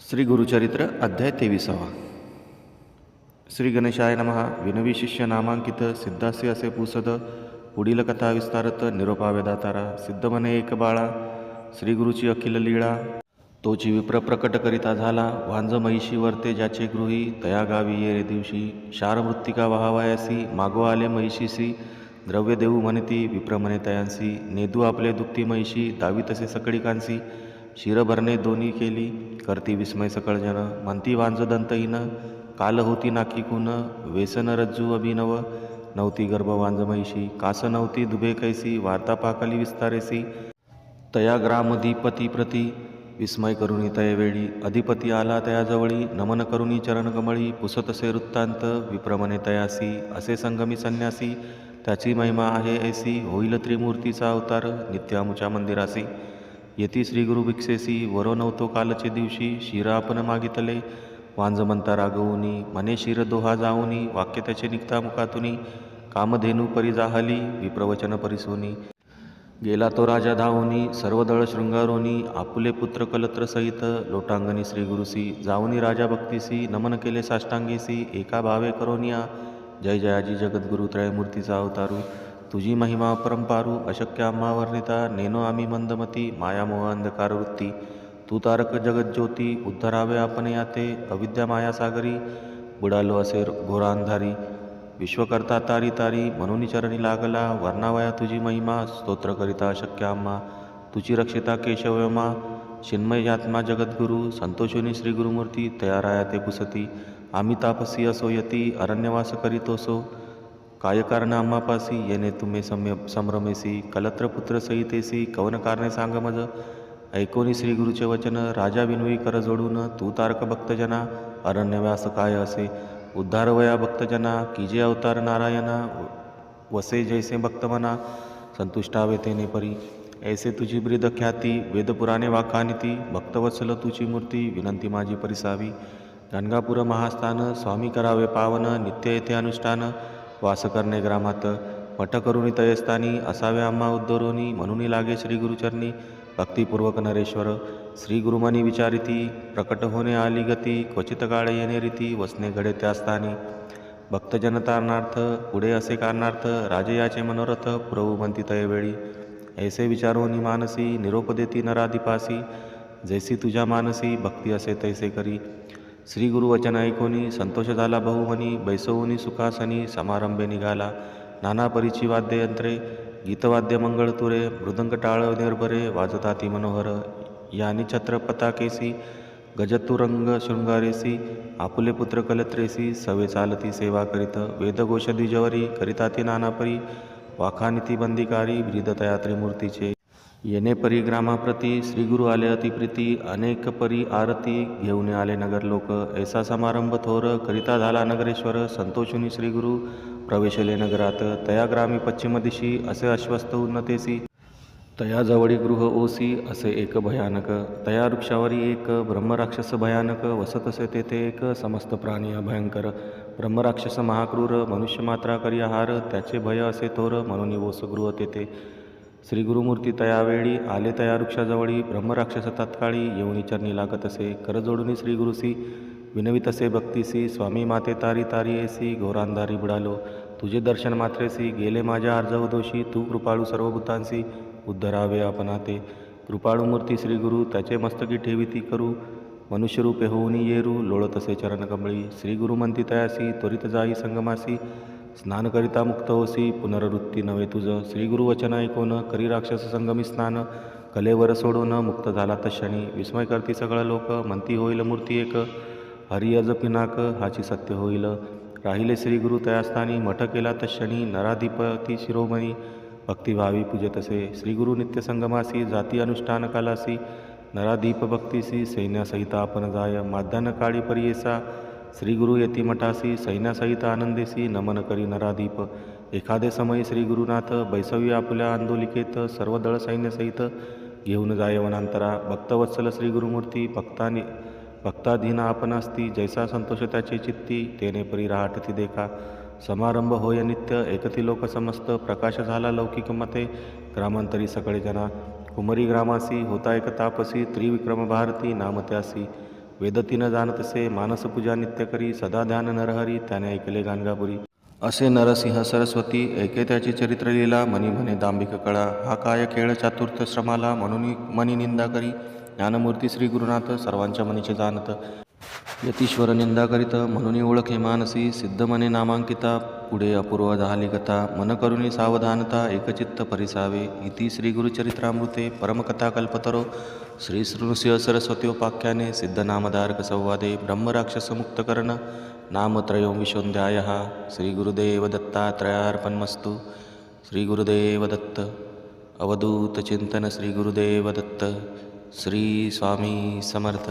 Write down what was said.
श्री गुरुचरित्र अध्याय तेविसावा. श्री गणेशाय नमः. विनवी शिष्य नामांकित सिद्धास्य असे पुसद पुढील कथा विस्तारत निरोपा वेदातारा सिद्ध म्हणे एक बाळा श्री गुरुची अखिल लीळा. तोची विप्र प्रकट करिता झाला वांज महिषी वर्ते ज्याचे गृही तया गावी ये रे दिवशी. शारमृत्तिका वहावायासी मागो आले महिषीसी. द्रव्य देऊ म्हणती विप्र म्हणे तयांसी. नेदू आपले दुप्ती महिषी दावी तसे सकळी कांसी. शिरभरणे दोन्ही केली करती विस्मय सकळ जन म्हणती वांज दंतहीन काल होती नाकी कुन वेसन रज्जू अभिनव नव्हती गर्भ वांजमयशी कास नव्हती दुबे कैसी वार्ता पाकली विस्तारेसी. तया ग्रामधिपती प्रती विस्मय करुणी तयवेळी अधिपती आला तयाजवळी नमन करुणी चरणकमळी पुसतसे वृत्तांत विप्रमणे तयासी असे संगमी संन्यासी त्याची महिमा आहे ऐसी होईल त्रिमूर्तीचा अवतार नित्यामुच्या मंदिरासी. येती श्री गुरु भिक्षेसी वरो नव्हतो कालचे दिवशी शिर आपण मागितले. वांज म्हणता रागवुनी मने शिर दोहा जाऊनी वाक्य त्याचे निघता मुखातुनी कामधेनू परी जाहली विप्रवचन परिसोनी गेला तो राजा धावोनी सर्व दळ शृंगारोनी आपुले पुत्र कलत्र सहित लोटांगणी श्रीगुरुसी जाऊनी राजा भक्तीसी नमन केले साष्टांगेसी एका भावे करोनिया. जय जयाजी जगद्गुरु त्रयमूर्तीचा अवतारू. तुझी महिमा परंपारू अशक्य वर्णिता नेनो आम्ही मंदमती मायामोह अंधकार वृत्ती. तू तारक जगज्योती उद्धरावे आपण याते अविद्या मायासागरी बुडालो असे घोरा अंधारी. विश्वकर्ता तारी तारी म्हणून चरणी लागला वर्णावया तुझी महिमा स्तोत्र करिता अशक्य आम्हा. तुझी रक्षिता केशवमा चिन्मय आत्मा जगद्गुरु संतोषोनी श्री गुरुमूर्ती तयाराया ते पुसती. आम्ही तापसी असो यती अरण्यवास करीतोसो काय कारण आम्हापासी येणे तुम्ही सम्य संभ्रमेसी कलत्रपुत्र सहितेसी कवन कारणे सांग मज ऐकोनी श्री गुरुचे वचन राजा विनवी कर जोडून तू तारक भक्तजना अरण्यव्यास काय असे उद्धारवया भक्तजना कीजे अवतार नारायणा वसे जैसे भक्तमना संतुष्टावे तेने परी ऐसे तुझी ब्रिद ख्याती वेदपुराणे वाखानिती भक्तवत्सल तुझी मूर्ती विनंती माझी परिसावी गणगापुर महास्थान स्वामी करावे पावन नित्य येथे अनुष्ठान वास करणे ग्रामात. मठ करुणी तयस्थानी असावे आम्हा उद्धरोनी म्हणून लागे श्री गुरुचरणी. भक्तिपूर्वक नरेश्वर श्री गुरुमानी विचारिती प्रकट होणे आली गती क्वचित काळ येणे रीती वसणे घडे त्या स्थानी. भक्तजनतारणार्थ पुढे असे कारणार्थ राजयाचे मनोरथ प्रभू म्हणती तयवेळी. ऐसे विचारोनी मानसी निरोप देती नराधिपासी. जैसी तुझ्या मानसी भक्ती असे तैसे करी. श्री गुरुवचन ऐकोनी संतोष झाला बहुमनी बैसवूनी सुखासनी समारंभे निघाला. नाना परीची वाद्ययंत्रे गीतवाद्य मंगळ तुरे मृदंग टाळ निर्भरे वाजताती मनोहर. यानी छत्रपताकेसी गजतुरंग शृंगारेसी आपुले पुत्र कलत्रेसी सवे चालती सेवा करीत वेदघोष द्विजवरी करिता ती नानापरी वाखानिती बंदिकारी ब्रीदतया त्रिमूर्तीचे येणे परिग्रामाप्रती श्रीगुरु आले अतिप्रीती अनेक परी आरती घेऊन आले नगर लोक. ऐसा समारंभ थोर करिता झाला नगरेश्वर संतोषुनी श्रीगुरु प्रवेशले नगरात. तया ग्रामी पश्चिम दिशी असे अश्वस्थ उन्नतेसी. तया जवळी गृह ओसी असे एक भयानक. तया वृक्षावरी एक ब्रह्मराक्षस भयानक. वसत असे तेथे एक समस्त प्राणी अभयंकर. ब्रह्मराक्षस महाक्रूर मनुष्य मात्रा करी आहार. त्याचे भय असे थोर म्हणून वसगृह तेथे. श्री गुरुमूर्ती तयावेळी आले तया वृक्षाजवळी ब्रह्मराक्षस तात्काळी येऊनी चरणी लागत असे. करजोडूनी श्री गुरुसी विनवित असे भक्तीसी स्वामी माते तारी तारी एसी घोरांधारी बुडालो. तुझे दर्शन मात्रेसी गेले माझ्या अर्जव दोषी तू कृपाळू सर्वभूतांसी उद्धरावे आपणाते. कृपाळू मूर्ती श्री गुरु त्याचे मस्तकी ठेविती करू. मनुष्यरूपे होऊनी येरू लोळत असे चरणकमळी श्री गुरु म्हणती तयासी त्वरित जाई संगमासी. स्नानकरिता मुक्त होसी पुनरवृत्ती नव्हे तुझं. श्रीगुरुवचन ऐकून करी राक्षस संगमी स्नान. कलेवर सोडून मुक्त झाला तक्षणी विस्मय करती सगळं लोक. म्हणती होईल मूर्ती एक. हरियज पिनाक हाची सत्य होईल. राहिले श्रीगुरु तयास्थानी. मठ केला तक्षणी नराधिपती शिरोमणी. भक्तिभावी पूजे तसे श्रीगुरु नित्य संगमासी. जाती अनुष्ठान कालासी. नराधीप भक्तीसी. सैन्यासहिता आपण जाय. माध्यान काळी परियेसा श्रीगुरु यतिमठासी मठासी सैन्यासहित आनंदेसी नमन करी नराधीप एखादे समयी श्री गुरुनाथ बैसवी आपल्या आंदोलिकेत सर्व दळ सैन्यसहित घेऊन जाय वनांतरा भक्तवत्सल श्री गुरुमूर्ती भक्तानी भक्ताधीन आपण असती जैसा संतोष त्याचे चित्ती तेने परी राहटती देखा। समारंभ होय नित्य एकती लोक समस्त प्रकाश झाला लौकिक मते ग्रामांतरी सकळे जना। कुमरी ग्रामासी होता एक तापसी त्रिविक्रम भारती नाम त्यासी। वेदती न जाणतसे मानसपूजा नित्य करी सदा ध्यान नरहरी त्याने ऐकले गाणगापुरी. असे नरसिंह सरस्वती ऐके त्याची चरित्र लीला मनी म्हणे दांभिक कळा. हा काय खेळ चातुर्थ श्रमाला म्हणून मनी निंदा करी. ज्ञानमूर्ती श्री गुरुनाथ सर्वांच्या मनीचे जाणत यतीश्वर निंदा करीत म्हणून ओळखे मानसी सिद्ध मने नामांकिता. पुढे अपूर्व झाली कथा मनकरुणी सावधानता एकचित्त परिसावे इति श्रीगुरुचरित्रामृते परमकथा कल्पतरो श्री सरस्वत्योपाख्याने सिद्धनामधारक संवादे ब्रह्मराक्षसमुक्तकर्ण नामत्रयो विशोध्यायः श्री गुरुदेव दत्तात्रयार्पणमस्तु दत्त दत्त समर्थ।